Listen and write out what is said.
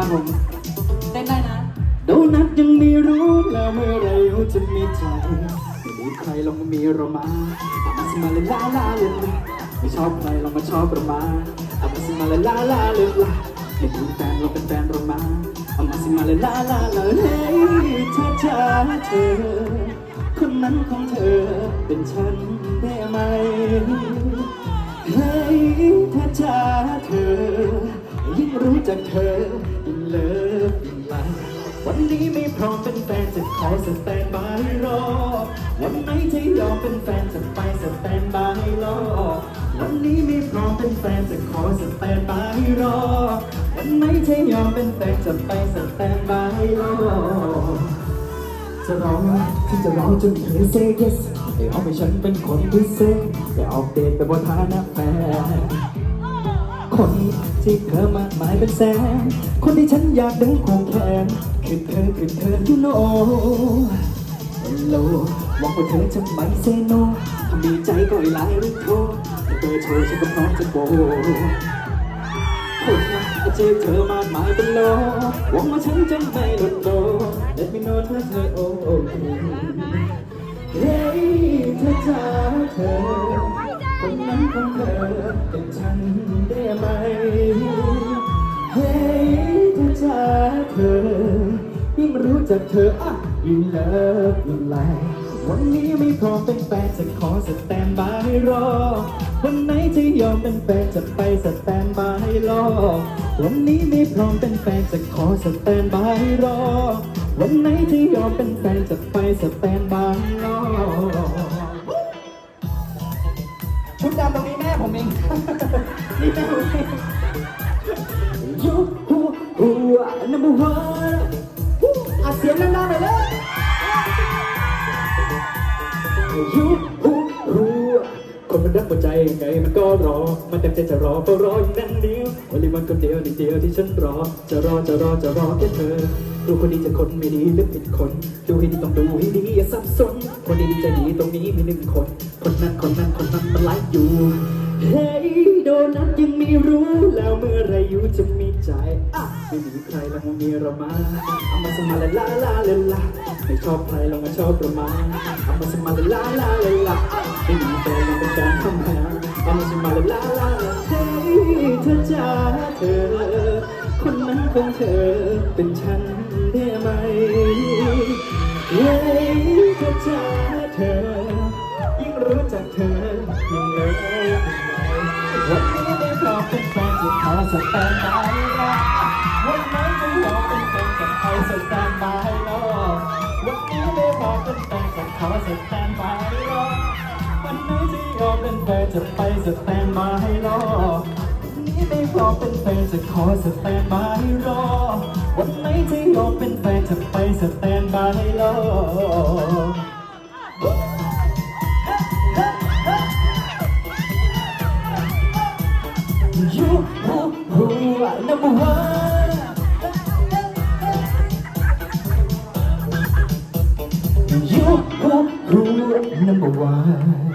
ครับผมเต้นได้นะ โดนัทยังไม่รู้แล้วเมื่อไรเราจะมีใจไม่มีใครลองมามีเรามาอามาสิมาเลยลาลาเลยไม่ชอบใครลองมาชอบเรามาอามาสิมาเลยลาลาเลยลาไม่เป็นแฟนเราเป็นแฟนเรามาอามาสิมาเลยลาลาเลยเฮ้ยถ้าเธอเธอคนนั้นของเธอเป็นฉันได้ไหมเฮ้ยถ้าเธอเธอยิ่งรู้จักเธอ ไม่พร้อมเป็นแฟนจะขอสแตนบายรอ วันไหนที่ยอมเป็นแฟนจะไปสแตนบายรอ วันนี้ไม่พร้อมเป็นแฟนจะขอสแตนบายรอ วันไหนที่ยอมเป็นแฟนจะไปสแตนบายรอ จะรอที่จะรอจนเธอ say yes ให้เอาให้ฉันเป็นคนพิเศษแต่ออกเดทไปบนฐานะแฟน คนที่เธอมากมายเป็นแสน คนที่ฉันอยากดินควงแขนคือเธอคือเธอ you know hello หวังว่าเธอจะไม่ say no ถ้ามีใจก็ให้ไลน์หรือโทรแต่เธอโชว์ฉันก็พร้อมจะโบคนอาจจะเธอมากมายเป็นโลหวังว่าฉันจะไม่หลุดโล Let me know ถ้าเธอโอเคเฮ้ยเธอจ้าเธอคนนั้น ของเธอเป็ฉันได้ไหม เฮ้ยเธอจ้าเธอยิ่งรู้จักเธออะยิ่งเลิฟยิ่งไลวันนี้ไม่พร้อมเป็นแฟนจะขอสแตนบายรอ วันไหนที่ยอมเป็นแฟนจะไปสแตนบายรอ วันนี้ไม่พร้อมเป็นแฟนจะขอสแตนบายรอ วันไหนที่ยอมเป็นแฟนจะไปสแตนบาย ยูฮูฮูนัมเบอร์วันอะเสียงดังๆหน่อยเลยยูฮูฮูคนมันรักหัวใจยังไงมันก็รอ มันเต็มใจจะรอเฝ้ารออย่างนั้นเดียววันนี้มันคนเดียวนึ่งเดียวที่ฉันรอ จะรอจะรอจะรอแค่เธอดูคนดีจะคนไม่ดีหรือผิดคน ดูให้ดีต้องดูให้ดีอย่าสับสน คนดีใจดีตรงนี้มีหนึ่งคน คนนั้นคนนั้นคนนั้นมันไลฟ์อยู่ เฮ้ยโดนัทยังไม่รู้แล้วเมื่อไรอยู่จะมีใจอะไม่มีใครแล้วมีเรามาเอามาสมาลาลาลาลาลาไม่ชอบใครลองมาชอบเรามาเอามาสมาลาลาลาลาลาไม่มีแฟนลองเป็นแฟนเข้ามาเอามาสมาลาลาลาลาเฮ้ยเธอจ้าเธอ คนนั้นของเธอเป็นฉันได้ไหมเฮ้ยเธอจ้าเธอ ยิ่งรู้จักเธอ สแตนบายรอวันไหนไม่ยอมเป็นแฟนจะขอสแตนบายรอวันนี้ได้พร้อมเป็นแฟนจะขอสแตนบายรอ วันไหนที่ยอมเป็นแฟนจะไปสแตนบายรอวันนี้ไม่พร้อมเป็นแฟนจะขอสแตนบายรอวันไหนที่ยอมเป็นแฟนจะไปสแตนบายรอ who number one. You who who are number one.